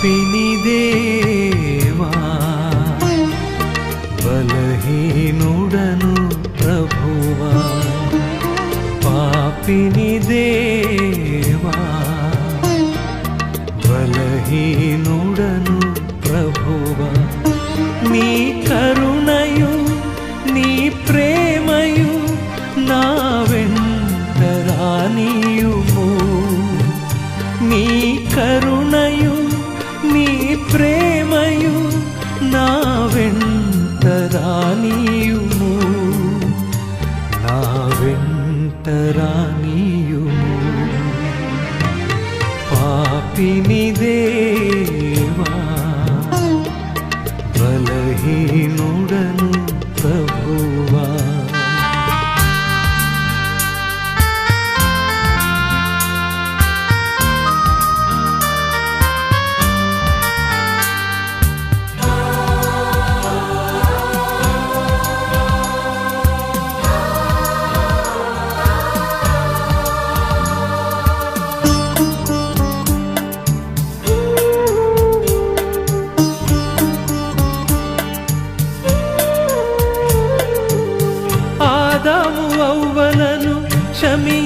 పాపిని దేవా బలహీనుడను ప్రభువా పాపిని దేవా బలహీనుడను ప్రభువా. నీ కరు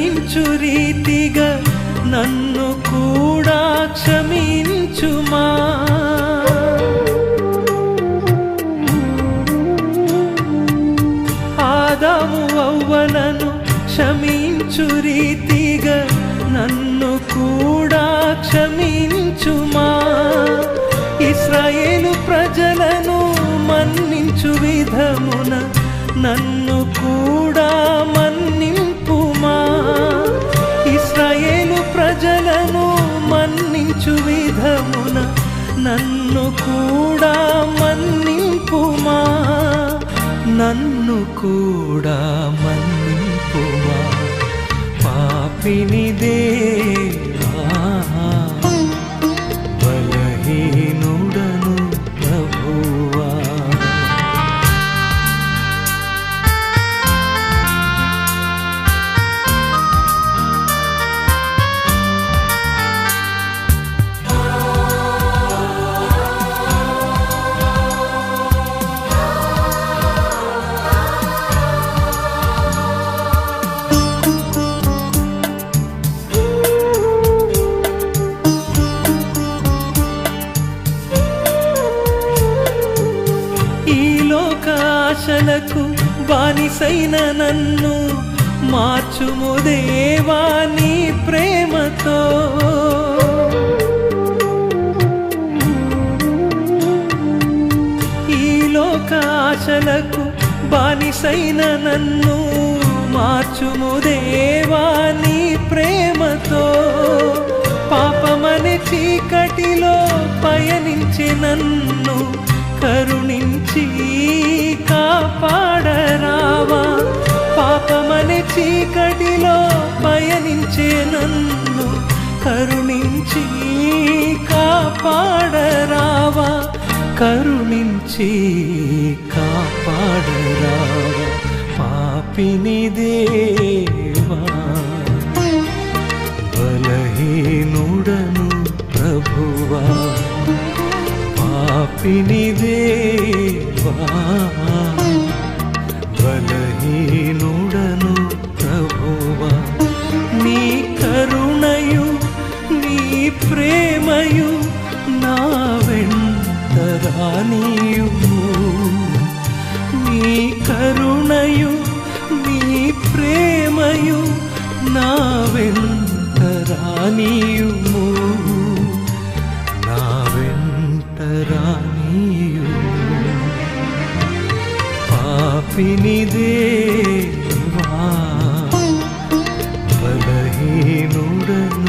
క్షమించు రీతిగా నన్ను కూడా క్షమించుమా? ఆదాము అవ్వలను క్షమించు రీతిగా నన్ను కూడా క్షమించుమా? ఇస్రాయేలు ప్రజలను మన్నించు విధమున నన్ను కూడా మన్ని మన్నించు విధమున నన్ను కూడా మన్నింపుమా? నన్ను కూడా మన్నింపుమా? పాపిని దే ఆశలకు బానిసైన నన్ను మార్చుము దేవా నీ ప్రేమతో. ఈ లోక ఆశలకు బానిసైన నన్ను మార్చుము దేవా నీ ప్రేమతో. పాపమనే చీకటిలో పయనించి నన్ను కరుణించి కాపాడరావా? పాపమనే చీకటిలో పయనించే నన్ను కరుణించి కాపాడరావా? కరుణించి కాపాడరావా? పాపిని దేవా బలహీనుడను ప్రభువా పాపిని దేవా. ప్రేమయు నా వెంట రానియు. నీ కరుణయు నీ ప్రేమయు నా వెంట రానియుము నా వెంట పాపిని దేవా బలహీనుడను